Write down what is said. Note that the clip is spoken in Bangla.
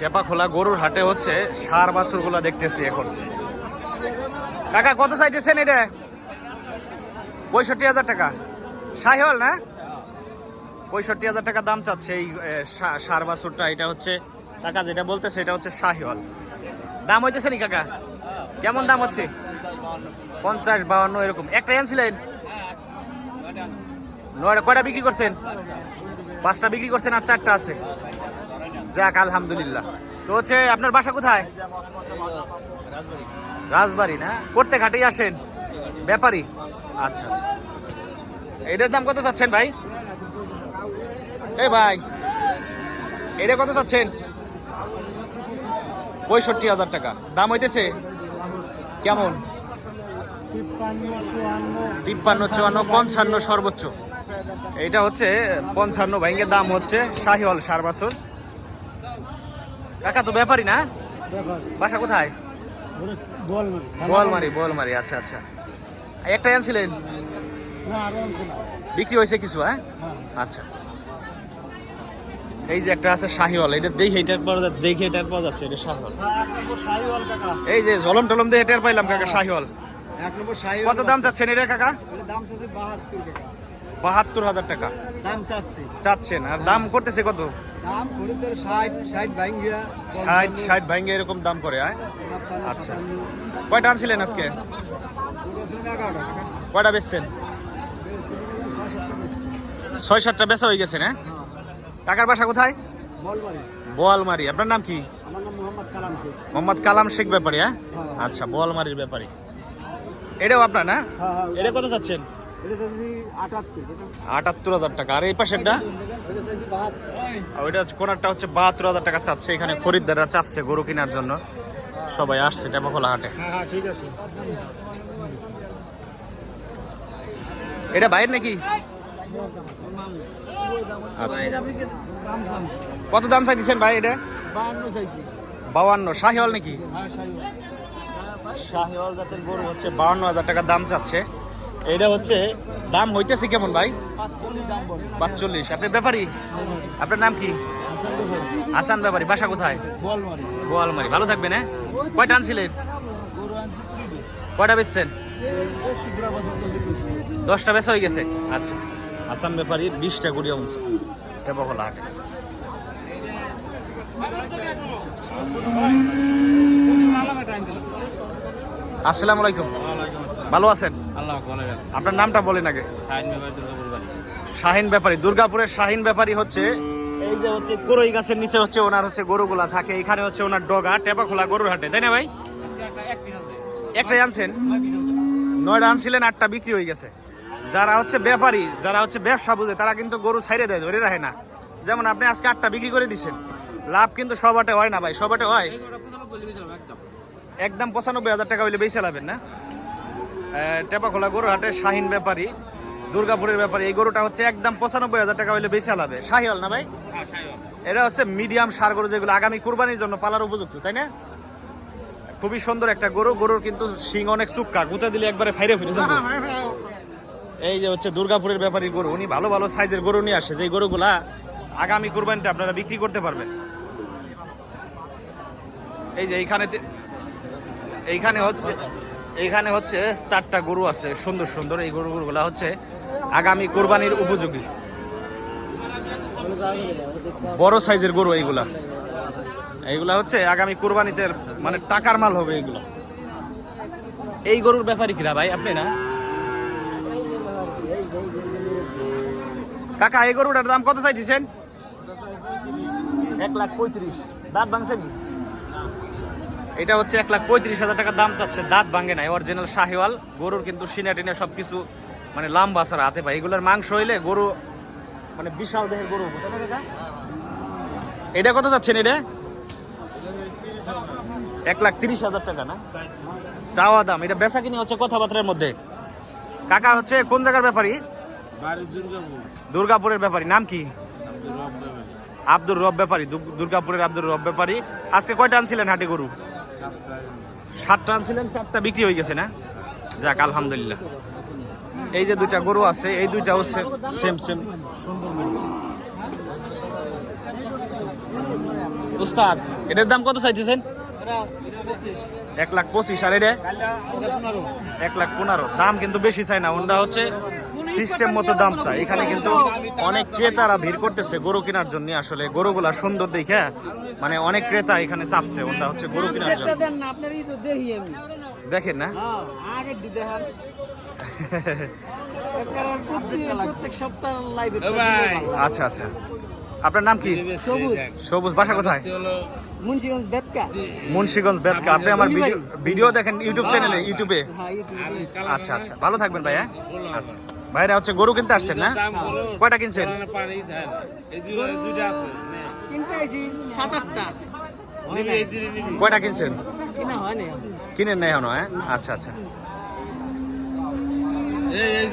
টেপা খোলা গরুর হাটে হচ্ছে সার বাছুরগুলা দেখতেছি এখন। কাকা, কত চাইতেছেন এটা? পঁয়ষট্টি হাজার টাকা। শাহিওয়াল না? পঁয়ষট্টি হাজার টাকা দাম চাচ্ছে এই সার বাছুরটা এটা হচ্ছে, কাকা যেটা বলতেছে এটা হচ্ছে শাহিওয়াল। দাম হইতেছে নি কাকা? কেমন দাম হচ্ছে? পঞ্চাশ বাউন্ন এরকম। একটা আনছিলেন নয়টা, কয়টা বিক্রি করছেন? পাঁচটা বিক্রি করছেন আর চারটা আছে। যাক, আলহামদুলিল্লাহ। তো হচ্ছে, আপনার বাসা কোথায়? রাজবাড়ি না? করতে ঘাটেই আসেন? ব্যাপারী? আচ্ছা আচ্ছা। এটার দাম কত চাচ্ছেন ভাই? এ ভাই, এটা কত চাচ্ছেন? পঁয়ষট্টি হাজার টাকা। দাম হইতেছে? কেমন? তিপ্পান্ন, চুয়ান্ন, পঞ্চান্ন সর্বোচ্চ। এটা হচ্ছে, পঞ্চান্ন ভাইঙ্গের দাম হচ্ছে শাহিওয়াল সার বছর। কাকা তো ব্যাপারই না? বাসা কোথায়? বোয়ালমারি বোয়ালমারি আচ্ছা আচ্ছা। একটা আনছিলেন? বিক্রি হয়েছে কিছু হ্যাঁ? আচ্ছা। এই যে একটা আছে শাহিওয়াল এটা দেখে এটা পাওয়া যাচ্ছে দেখে এটা পাওয়া যাচ্ছে এটা শাহিওয়াল। এই যে জলম টলম দিয়ে এটা পাইলাম কাকা শাহিওয়াল। এক নম্বর শাহি কত দাম চাচ্ছেন এটার কাকা? দাম চাচ্ছে বাহাত্তর হাজার টাকা। দাম চাচ্ছে। চাচ্ছেন আর দাম করতেছে কত? ষাট ষাট ভাঙ্গে এরকম দাম করে আচ্ছা। কয়টা আনছিলেন আজকে? কয়টা বেচছেন? ছয় সাতটা বেচা হয়ে গেছে না? কাকার বাসা কোথায়? বোয়ালমারি। আপনার নাম কি? মোহাম্মদ কালাম শেখ ব্যাপারী হ্যাঁ? হ্যাঁ। আচ্ছা বোয়ালমারির ব্যাপারী। এটাও আপনার না? হ্যাঁ হ্যাঁ। এটা কত চাচ্ছেন? আটাত্তর হাজার টাকা। আর এই পাশেরটা? ওইটা কোনারটা হচ্ছে বাহাত্তর হাজার টাকা চাচ্ছে। এখানে খরিদ্দাররা চাচ্ছে গরু কেনার জন্য। সবাই আসছে টেপাখোলা হাটে। হ্যাঁ হ্যাঁ ঠিক আছে। এটা বাইরে নাকি? আচ্ছা। কত দাম চাইছেন ভাই এটা? বাউান্ন শাহিওয়াল নাকি? হ্যাঁ শাহিওয়াল। জাতের গরু হচ্ছে বাউন্ন হাজার টাকা দাম চাচ্ছে। এটা হচ্ছে দাম হইতেছে কেমন ভাই? পাঁচচল্লিশ দাম আপনি ব্যাপারী? আপনার নাম কি? হাসান আসান ব্যাপারী বাসা কোথায়? বলবাড়ি গোয়ালমারি। ভালো থাকবেন হ্যাঁ? কয়টা আনছিলেন? গরু কয়টা বেচছেন? দশটা বেচা হয়ে গেছে? আচ্ছা। আসাম ব্যাপারী বিশটা গুড়ি অংশ টেপাখোলা হাটে। আসসালামু আলাইকুম। ভালো আছেন? আল্লাহ আপনার নামটা বলেন আগে। শাহিন ব্যাপারী দুর্গাপুরের শাহিন ব্যাপারী হচ্ছে এই যে হচ্ছে কোরই গাছের নিচে হচ্ছে ওনার হচ্ছে গরুগুলা থাকে এখানে হচ্ছে ওনার ডগা টেপাখোলা গরুর হাটে তাই না ভাই? একটাই আনছেন? নয়টা আনছিলেন আটটা বিক্রি হয়ে গেছে। যারা হচ্ছে ব্যাপারী যারা হচ্ছে ব্যবসা বুঝে তারা কিন্তু গরু ছাইড়ে দেয় ধরে রাখে না। যেমন আপনি আজকে আটটা বিক্রি করে দিচ্ছেন লাভ কিন্তু সবাটে হয় না ভাই সবাটে হয়। একদম। পঁচানব্বই হাজার টাকা হইলে বেশি লাভেন না? টেপাখোলা গরু হাটে শাহিন ব্যাপারী দুর্গাপুরের ব্যাপারী। এই গরুটা হচ্ছে একদম পঁচানব্বই হাজার টাকা হইলে বেশি লাভে। শাহিওয়াল না ভাই? হ্যাঁ এটা হচ্ছে মিডিয়াম সার গরু যেগুলো আগামী কুরবানির জন্য পালার উপযুক্ত তাই না? খুবই সুন্দর একটা গরু। গরুর কিন্তু শিং অনেক চুক্কা গুঁতে দিলে একবারে ফাইরে ফিরে যাবে। এই যে হচ্ছে দুর্গাপুরের ব্যাপারী গরু উনি ভালো ভালো সাইজের গরু নিয়ে আসে। যে গরুগুলা আগামী কুরবানিতে আপনারা বিক্রি করতে পারবেন। এই যে এইখানে এইখানে হচ্ছে এইখানে হচ্ছে চারটা গরু আছে, সুন্দর সুন্দর। এই গরুগুলা হচ্ছে আগামী কোরবানির উপযোগী। বড় সাইজের গরু এইগুলা। এইগুলা হচ্ছে আগামী কোরবানিতে মানে টাকার মাল হবে এইগুলা। এই গরুর ব্যাপারই কিরা ভাই, আপনি না? কাকা, এই গরুটার দাম কত চাইছেন এক লাখ পঁয়ত্রিশ। দাঁত ভাঙছে নি? এটা হচ্ছে এক লাখ পঁয়ত্রিশ হাজার টাকা দাম চাচ্ছে দাঁত ভাঙে নাই। অরিজিনাল শাহিওয়াল গরুর কিন্তু সিনা টিনা সব কিছু মানে লাম্বা ছাড়া হাতে পায়। এগুলোর মাংস হইলে গরু মানে বিশাল দেহের গরু এটা কত যাচ্ছেন এটা? এক লাখ তিরিশ হাজার টাকা না? চাওয়া দাম। এটা বেচা কিনি হচ্ছে কথাবার্তার মধ্যে। কাকা হচ্ছে কোন জায়গার ব্যাপারী? দুর্গাপুরের ব্যাপারী। নাম কি? আব্দুর রব দেবে আব্দুর রব ব্যাপারী। দুর্গাপুরের আব্দুর রব ব্যাপারী। আজকে কয়টা আনছিলেন হাটে গরু? সাতটা আনছিলেন, চারটা বিক্রি হয়ে গেছে না? যাক, আলহামদুলিল্লাহ। এই যে দুইটা গরু আছে, এই দুইটা হচ্ছে সেম সেম উস্তাদ, এটার দাম কত চাইতেছেন? এক লাখ পঁচিশ, আর এটা? এক লাখ পনেরো। দাম কিন্তু বেশি চাই না ওটা হচ্ছে সিস্টেম মতো দাম চাই। এখানে কিন্তু অনেক ক্রেতারা ভিড় করতেছে গরু কেনার জন্য। আসলে গরুগুলা সুন্দর দেখে মানে অনেক ক্রেতা এখানে চাপছে ওটা হচ্ছে গরু কেনার জন্য। দেখেন না? হ্যাঁ আচ্ছা আচ্ছা। আপনার নাম কি? সবুজ। সবুজ। বাসা কোথায়? হলো মুন্সিগঞ্জ বেতকা। মুন্সিগঞ্জ আপনি আমার ভিডিও ভিডিও দেখেন ইউটিউব চ্যানেলে ইউটিউবে। হ্যাঁ ইউটিউবে। আচ্ছা আচ্ছা। ভালো থাকবেন ভাই হ্যাঁ? আচ্ছা। ভাইরা হচ্ছে গরু কিনতে আসছেন না? কয়টা কিনছেন? কয়টা কিনছেন? কিনা হয় কিনেন না এখনও হ্যাঁ? আচ্ছা আচ্ছা। এই এই